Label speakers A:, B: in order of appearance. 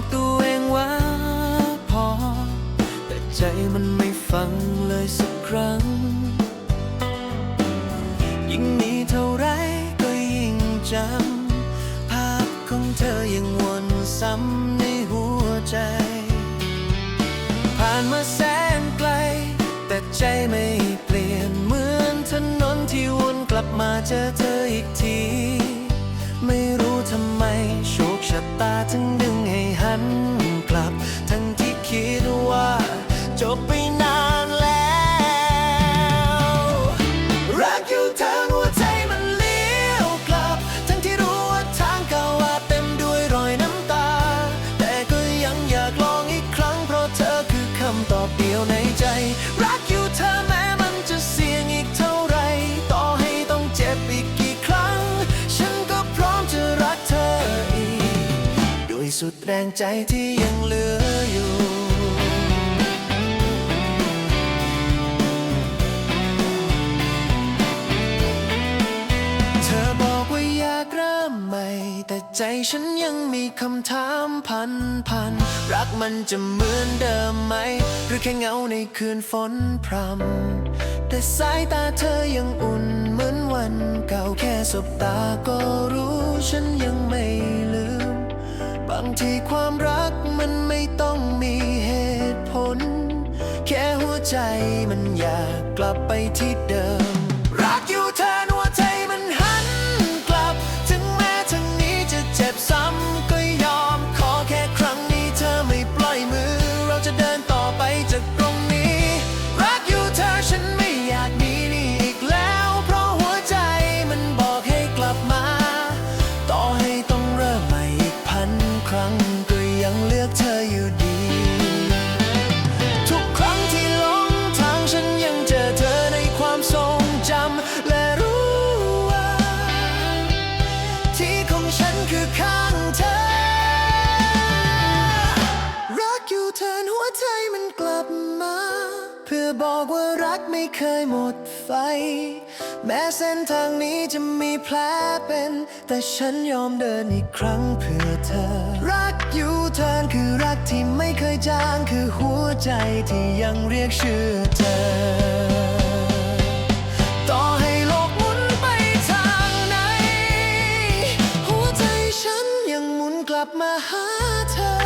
A: บอกตัว่าพอ แต่ใจมันไม่ฟังเลยสักครั้ง ยิ่งมีเท่าไรก็ยิ่งจำ ภาพของเธอยังวนซ้ำในหัวใจ ผ่านมาแสนไกล แต่ใจไม่เปลี่ยนเหมือนถนนที่วนกลับมาเจอเธออีกที ตอบเดียวในใจ รักอยู่เธอแม้มันจะเสี่ยงอีกเท่าไร ต่อให้ต้องเจ็บอีกกี่ครั้ง ฉันก็พร้อมจะรักเธออีก ด้วยสุดแรงใจที่ยังเหลืออยู่ แต่ใจฉันยังมีคำถามพันพัน รักมันจะเหมือนเดิมไหม หรือแค่เงาในคืนฝนพรำ แต่สายตาเธอยังอุ่นเหมือนวันเก่าแค่สบตาก็รู้ฉันยังไม่ลืม บางทีความรักมันไม่ต้องมีเหตุผล แค่หัวใจมันอยากกลับไปที่เดิม อบอกว่ารักไม่เคยหมดไฟ แม้เส้นทางนี้จะมีแผลเป็น แต่ฉันยอมเดินอีกครั้งเพื่อเธอ รักอยู่เธอคือรักที่ไม่เคยจางคือหัวใจที่ยังเรียกชื่อเธอกลับมาหาเธอ